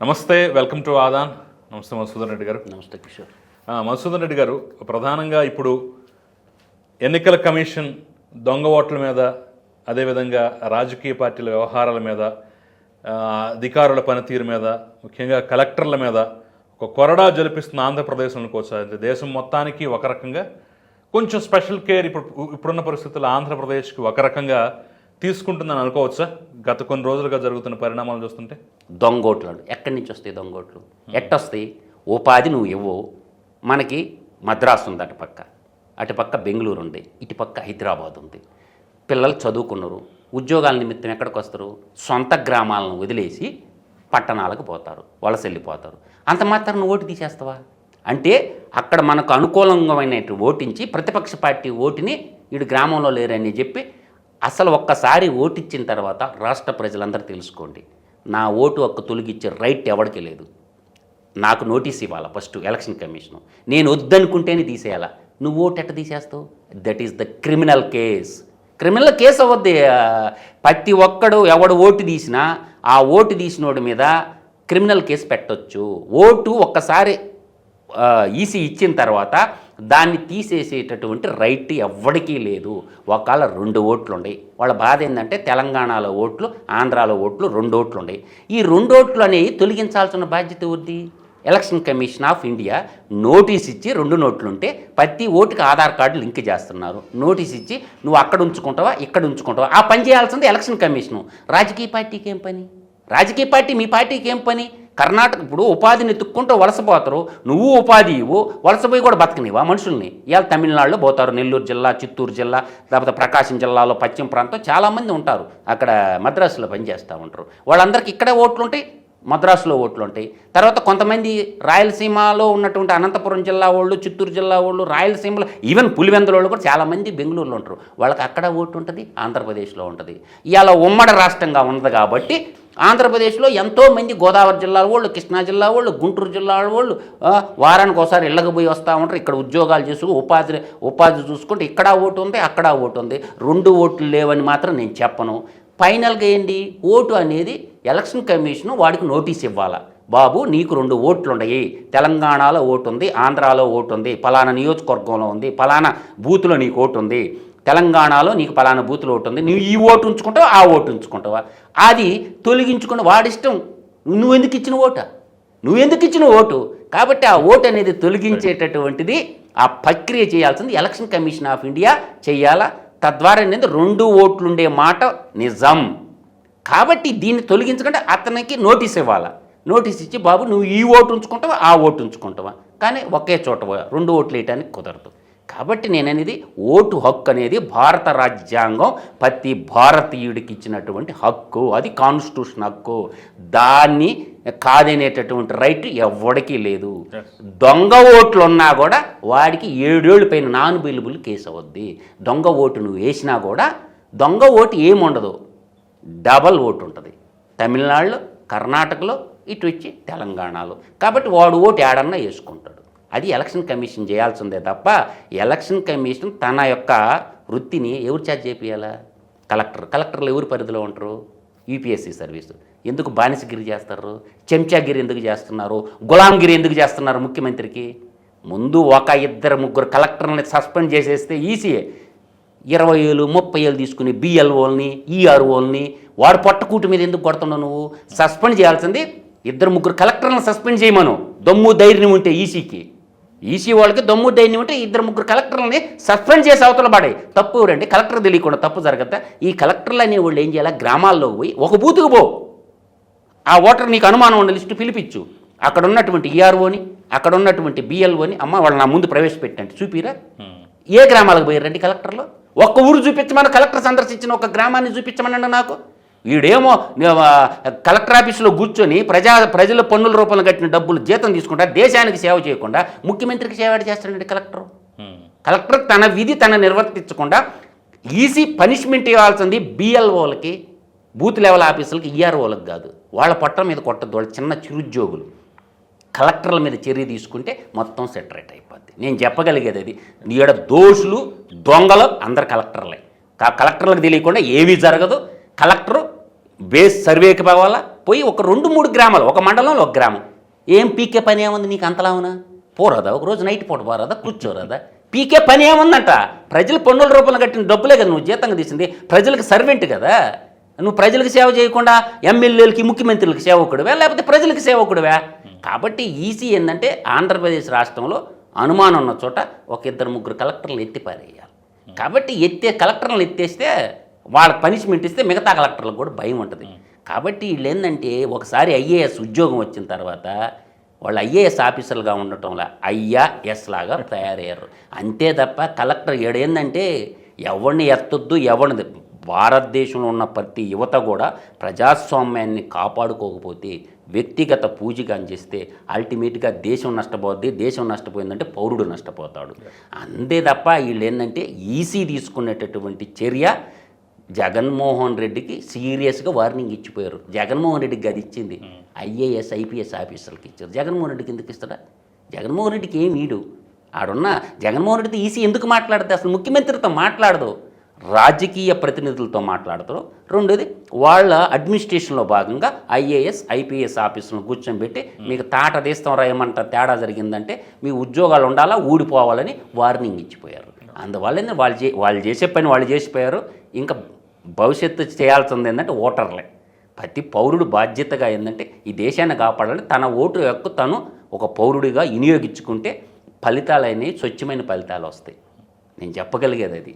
నమస్తే welcome to Aadan. నమస్తే మధుసూదన్ రెడ్డి గారు. నమస్తే కిషోర్. మధుసూదన్ రెడ్డి గారు ప్రధానంగా ఇప్పుడు ఎన్నికల కమిషన్ దొంగ ఓట్ల మీద అదేవిధంగా రాజకీయ పార్టీల వ్యవహారాల మీద అధికారుల పనితీరు మీద ముఖ్యంగా కలెక్టర్ల మీద ఒక కొరడా జలిపిస్తున్న ఆంధ్రప్రదేశ్ అనుకోవచ్చు దేశం మొత్తానికి ఒక రకంగా కొంచెం స్పెషల్ కేర్ ఇప్పుడు ఇప్పుడున్న పరిస్థితుల్లో ఆంధ్రప్రదేశ్కి ఒక రకంగా తీసుకుంటుందని అనుకోవచ్చా గత కొన్ని రోజులుగా జరుగుతున్న పరిణామాలు చూస్తుంటే. దొంగోట్లు ఎక్కడి నుంచి వస్తాయి దొంగోట్లు? ఎట్టొస్తాయి? ఉపాధి నువ్వు ఇవ్వవు మనకి మద్రాసు ఉంది అటుపక్క అటుపక్క బెంగళూరు ఉంది. ఇటుపక్క హైదరాబాద్ ఉంది. పిల్లలు చదువుకున్నారు. ఉద్యోగాల నిమిత్తం ఎక్కడికి వస్తారు? సొంత గ్రామాలను వదిలేసి పట్టణాలకు పోతారు. వలస వెళ్ళిపోతారు. అంత మాత్రం నువ్వు ఓటు తీసేస్తావా? అంటే అక్కడ మనకు అనుకూలంగా ఓటించి ప్రతిపక్ష పార్టీ ఓటుని వీడు గ్రామంలో లేరని చెప్పి అసలు ఒక్కసారి ఓటిచ్చిన తర్వాత రాష్ట్ర ప్రజలందరూ తెలుసుకోండి. నా ఓటు ఒక్క తొలగిచ్చే రైట్ ఎవరికి లేదు. నాకు నోటీస్ ఇవ్వాలా ఫస్ట్ ఎలక్షన్ కమిషన్. నేను వద్దనుకుంటేనే తీసేయాలా? నువ్వు ఓటు ఎట్ట తీసేస్తావు? That is the criminal case criminal case అవ్వద్ది. ప్రతి ఒక్కడు ఎవడు ఓటు తీసినా ఆ ఓటు తీసినోడి మీద క్రిమినల్ కేసు పెట్టొచ్చు. ఓటు ఒక్కసారి ఈసీ ఇచ్చిన తర్వాత దాన్ని తీసేసేటటువంటి రైట్ ఎవ్వడికీ లేదు. ఒకవేళ రెండు ఓట్లు ఉన్నాయి వాళ్ళ బాధ ఏంటంటే తెలంగాణలో ఓట్లు ఆంధ్రాలో ఓట్లు రెండు ఓట్లు ఉన్నాయి ఈ రెండు ఓట్లు అనేవి తొలగించాల్సిన బాధ్యత ఉంది election commission of India notice ఇచ్చి రెండు నోట్లు ఉంటే ప్రతి ఓటుకి ఆధార్ కార్డు లింక్ చేస్తున్నారు. నోటీస్ ఇచ్చి నువ్వు అక్కడ ఉంచుకుంటావా ఇక్కడ ఉంచుకుంటావా? ఆ పని చేయాల్సింది ఎలక్షన్ కమిషను. రాజకీయ పార్టీకి ఏం పని? రాజకీయ పార్టీ మీ పార్టీకి ఏం పని? కర్ణాటక ఇప్పుడు ఉపాధిని ఎత్తుక్కుంటూ వలసపోతారు నువ్వు ఉపాధి ఇవ్వు వలసపోయి కూడా బతకనివా మనుషుల్ని? ఇవాళ తమిళనాడులో పోతారు నెల్లూరు జిల్లా చిత్తూరు జిల్లా లేకపోతే ప్రకాశం జిల్లాలో పశ్చిమ ప్రాంతం చాలామంది ఉంటారు. అక్కడ మద్రాసులో పనిచేస్తూ ఉంటారు. వాళ్ళందరికీ ఇక్కడే ఓట్లు ఉంటాయి మద్రాసులో ఓట్లు ఉంటాయి తర్వాత కొంతమంది రాయలసీమలో ఉన్నటువంటి అనంతపురం జిల్లా వాళ్ళు చిత్తూరు జిల్లా వాళ్ళు రాయలసీమలో ఈవెన్ పులివెందుల వాళ్ళు కూడా చాలామంది బెంగళూరులో ఉంటారు. వాళ్ళకి అక్కడ ఓటు ఉంటుంది ఆంధ్రప్రదేశ్లో ఉంటుంది. ఇవాళ ఉమ్మడి రాష్ట్రంగా ఉన్నది కాబట్టి ఆంధ్రప్రదేశ్లో ఎంతోమంది గోదావరి జిల్లా వాళ్ళు కృష్ణా జిల్లా వాళ్ళు గుంటూరు జిల్లా వాళ్ళు వారానికి ఒకసారి ఇళ్ళకి పోయి వస్తూ ఉంటారు. ఇక్కడ ఉద్యోగాలు చేసుకుని ఉపాధి ఉపాధి చూసుకుంటే ఇక్కడ ఓటు ఉంది అక్కడ ఓటు ఉంది. రెండు ఓట్లు లేవని మాత్రం నేను చెప్పను. ఫైనల్గా ఏంటి? ఓటు అనేది ఎలక్షన్ కమిషన్ వాడికి నోటీస్ ఇవ్వాలా. బాబు నీకు రెండు ఓట్లు ఉన్నాయి. తెలంగాణలో ఓటు ఉంది ఆంధ్రాలో ఓటు ఉంది పలానా నియోజకవర్గంలో ఉంది పలానా బూత్లో నీకు ఓటు ఉంది. తెలంగాణలో నీకు పలానా బూతులు ఓటు ఉంది. నువ్వు ఈ ఓటు ఉంచుకుంటావా ఆ ఓటు ఉంచుకుంటావా? అది తొలగించుకుని వాడిష్టం నువ్వు ఎందుకు ఇచ్చిన ఓట? నువ్వు ఎందుకు ఇచ్చిన ఓటు? కాబట్టి ఆ ఓటు అనేది తొలగించేటటువంటిది ఆ ప్రక్రియ చేయాల్సింది. ఎలక్షన్ కమిషన్ ఆఫ్ ఇండియా చేయాలా? తద్వారా అనేది రెండు ఓట్లుండే మాట నిజం. కాబట్టి దీన్ని తొలగించకుండా అతనికి నోటీస్ ఇవ్వాలా? నోటీస్ ఇచ్చి బాబు నువ్వు ఈ ఓటు ఉంచుకుంటావా ఆ ఓటు ఉంచుకుంటావా? కానీ ఒకే చోట రెండు ఓట్లు వేయడానికి కుదరదు. కాబట్టి నేననేది ఓటు హక్కు అనేది భారత రాజ్యాంగం ప్రతి భారతీయుడికి ఇచ్చినటువంటి హక్కు అది కాన్స్టిట్యూషన్ హక్కు. దాన్ని కాదనేటటువంటి రైట్ ఎవ్వడికి లేదు. దొంగ ఓట్లు ఉన్నా కూడా వాడికి ఏడేళ్ళు పైన నాన్ బిల్బుల్ కేసు అవుద్ది. దొంగ ఓటు నువ్వు వేసినా కూడా దొంగ ఓటు ఏముండదు. డబల్ ఓటు ఉంటుంది. తమిళనాడులో కర్ణాటకలో ఇటు వచ్చి తెలంగాణలో. కాబట్టి వాడు ఓటు ఏడన్నా వేసుకుంటాడు. అది ఎలక్షన్ కమిషన్ చేయాల్సిందే తప్ప ఎలక్షన్ కమిషన్ తన యొక్క వృత్తిని ఎవరు ఛార్జ్ చేపియాలా కలెక్టర్. కలెక్టర్లు ఎవరి పరిధిలో ఉంటారు? యూపీఎస్సీ సర్వీసు ఎందుకు బానిసగిరి చేస్తారు? చెంచాగిరి ఎందుకు చేస్తున్నారు? గులాంగిరి ఎందుకు చేస్తున్నారు ముఖ్యమంత్రికి? ముందు ఒక ఇద్దరు ముగ్గురు కలెక్టర్ని సస్పెండ్ చేసేస్తే ఈసీయే ఇరవై ఏళ్ళు ముప్పై ఏళ్ళు తీసుకుని బిఎల్ఓల్ని ఈఆర్ఓల్ని వాడు పట్టుకూటి మీద ఎందుకు కొడుతున్నావు నువ్వు? సస్పెండ్ చేయాల్సింది ఇద్దరు ముగ్గురు కలెక్టర్లను సస్పెండ్ చేయమను. దమ్ము ధైర్యం ఉంటే ఈసీకి. ఈసీ వాళ్ళకి దమ్ము ధైర్యం ఉంటే ఇద్దరు ముగ్గురు కలెక్టర్లని సస్పెండ్ చేసి అవతల పడే తప్పు ఎవరండి? కలెక్టర్ తెలియకుండా తప్పు జరగద్దా? ఈ కలెక్టర్లు అనే వాళ్ళు ఏం చేయాలి? గ్రామాల్లోకి పోయి ఒక బూతుకు పో. ఆ ఓటర్ నీకు అనుమానం ఉన్న లిస్టు పిలిపించు. అక్కడ ఉన్నటువంటి ఈఆర్ఓని అక్కడ ఉన్నటువంటి బిఎల్ఓని అమ్మ వాళ్ళు నా ముందు ప్రవేశపెట్టండి. చూపిరా? ఏ గ్రామాలకు పోయారండి కలెక్టర్లు? ఒక్క ఊరు చూపించమని కలెక్టర్ సందర్శించిన ఒక గ్రామాన్ని చూపించమనండి నాకు. వీడేమో కలెక్టర్ ఆఫీసులో కూర్చొని ప్రజా ప్రజల పన్నుల రూపంలో కట్టిన డబ్బులు జీతం తీసుకుంటా దేశానికి సేవ చేయకుండా ముఖ్యమంత్రికి సేవ చేస్తాడండి కలెక్టర్? కలెక్టర్ తన విధి తన నిర్వర్తించకుండా ఈసీ పనిష్మెంట్ ఇవ్వాల్సింది బిఎల్ఓలకి బూత్ లెవెల్ ఆఫీసులకి ఈఆర్ఓలకు కాదు. వాళ్ళ పొట్ట మీద కొట్టద్దు వాళ్ళు చిన్న చిరుద్యోగులు. కలెక్టర్ల మీద చర్య తీసుకుంటే మొత్తం సెటరేట్ అయిపోద్ది. నేను చెప్పగలిగేది అది. ఈడ దోషులు దొంగలు అందరు కలెక్టర్లే. కలెక్టర్లకు తెలియకుండా ఏమీ జరగదు. కలెక్టరు బేస్ సర్వేకి పోవాలా? పోయి ఒక రెండు మూడు గ్రామాలు ఒక మండలంలో ఒక గ్రామం. ఏం పీకే పని ఏముంది నీకు అంతలావునా? పోరాదా? ఒక రోజు నైట్ పూట పోరాదా? కూర్చోరాదా? పీకే పని ఏముందంట? ప్రజలు పన్నుల రూపంలో కట్టిన డబ్బులే కదా నువ్వు జీతంగా తీసింది. ప్రజలకు సర్వెంట్ కదా? నువ్వు ప్రజలకు సేవ చేయకుండా ఎమ్మెల్యేలకి ముఖ్యమంత్రులకి సేవకుడివా? లేకపోతే ప్రజలకు సేవకుడివా? కాబట్టి ఈసీ ఏంటంటే ఆంధ్రప్రదేశ్ రాష్ట్రంలో అనుమానం ఉన్న చోట ఒక ఇద్దరు ముగ్గురు కలెక్టర్లు ఎత్తి పారేయాలి కాబట్టి ఎత్తే కలెక్టర్లను ఎత్తేస్తే వాళ్ళకి పనిష్మెంట్ ఇస్తే మిగతా కలెక్టర్లకు కూడా భయం ఉంటుంది. కాబట్టి వీళ్ళు ఏంటంటే ఒకసారి ఐఏఎస్ ఉద్యోగం వచ్చిన తర్వాత వాళ్ళు ఐఏఎస్ ఆఫీసర్లుగా ఉండటంలా అయ్యా ఎస్ లాగా తయారయ్యారు. అంతే తప్ప కలెక్టర్ ఏడేందంటే ఎవరిని ఎత్తొద్దు ఎవరిని భారతదేశంలో ఉన్న ప్రతి యువత కూడా ప్రజాస్వామ్యాన్ని కాపాడుకోకపోతే వ్యక్తిగత పూజగా చేస్తే అల్టిమేట్గా దేశం నష్టపోద్ది దేశం నష్టపోయిందంటే పౌరుడు నష్టపోతాడు. అంతే తప్ప వీళ్ళు ఏంటంటే ఈసీ తీసుకునేటటువంటి చర్య జగన్మోహన్ రెడ్డికి సీరియస్గా వార్నింగ్ ఇచ్చిపోయారు. జగన్మోహన్ రెడ్డికి అది ఇచ్చింది. ఐఏఎస్ ఐపీఎస్ ఆఫీసర్లకి ఇచ్చారు. జగన్మోహన్ రెడ్డికి ఎందుకు ఇస్తాడా? జగన్మోహన్ రెడ్డికి ఏం ఈడు? ఆడున్న జగన్మోహన్ రెడ్డితో ఈసీ ఎందుకు మాట్లాడితే? అసలు ముఖ్యమంత్రితో మాట్లాడదు. రాజకీయ ప్రతినిధులతో మాట్లాడతారు రెండోది వాళ్ళ అడ్మినిస్ట్రేషన్లో భాగంగా ఐఏఎస్ ఐపీఎస్ ఆఫీసులను కూర్చోబెట్టి మీకు తాట తీస్తాం రా ఏమంట తేడా జరిగిందంటే మీ ఉద్యోగాలు ఉండాలా? ఊడిపోవాలని వార్నింగ్ ఇచ్చిపోయారు. అందువల్ల వాళ్ళు చే వాళ్ళు చేసే పని వాళ్ళు చేసిపోయారు. ఇంకా భవిష్యత్తు చేయాల్సింది ఏంటంటే ఓటర్లే. ప్రతి పౌరుడు బాధ్యతగా ఏంటంటే ఈ దేశాన్ని కాపాడాలి. తన ఓటు యొక్క తను ఒక పౌరుడిగా వినియోగించుకుంటే ఫలితాలు అనేవి స్వచ్ఛమైన ఫలితాలు వస్తాయి. నేను చెప్పగలిగేది అది.